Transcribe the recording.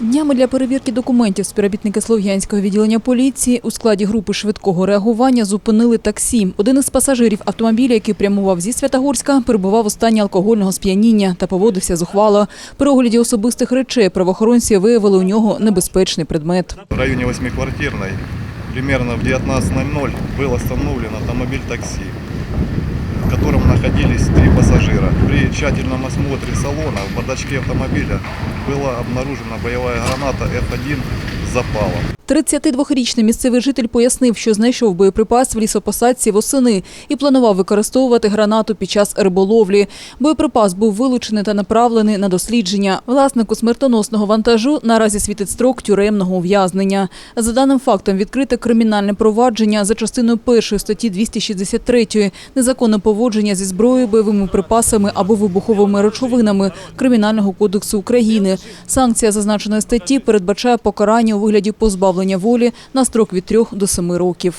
Днями для перевірки документів співробітники Слов'янського відділення поліції у складі групи швидкого реагування зупинили таксі. Один із пасажирів автомобіля, який прямував зі Святогорська, перебував у стані алкогольного сп'яніння та поводився зухвало. При огляді особистих речей правоохоронці виявили у нього небезпечний предмет. В районе 8-квартирной примерно в 19.00 был остановлен автомобиль такси, в котором находились три пассажира. При тщательном осмотре салона в бардачке автомобиля была обнаружена боевая граната F1 с запалом. 32-річний місцевий житель пояснив, що знайшов боєприпас в лісопосадці восени і планував використовувати гранату під час риболовлі. Боєприпас був вилучений та направлений на дослідження. Власнику смертоносного вантажу наразі світить строк тюремного ув'язнення. За даним фактом відкрите кримінальне провадження за частиною першої статті 263 незаконне поводження зі зброєю, бойовими припасами або вибуховими речовинами Кримінального кодексу України. Санкція зазначеної статті передбачає покарання у вигляді позбавлення волі на строк від 3 до 7 років.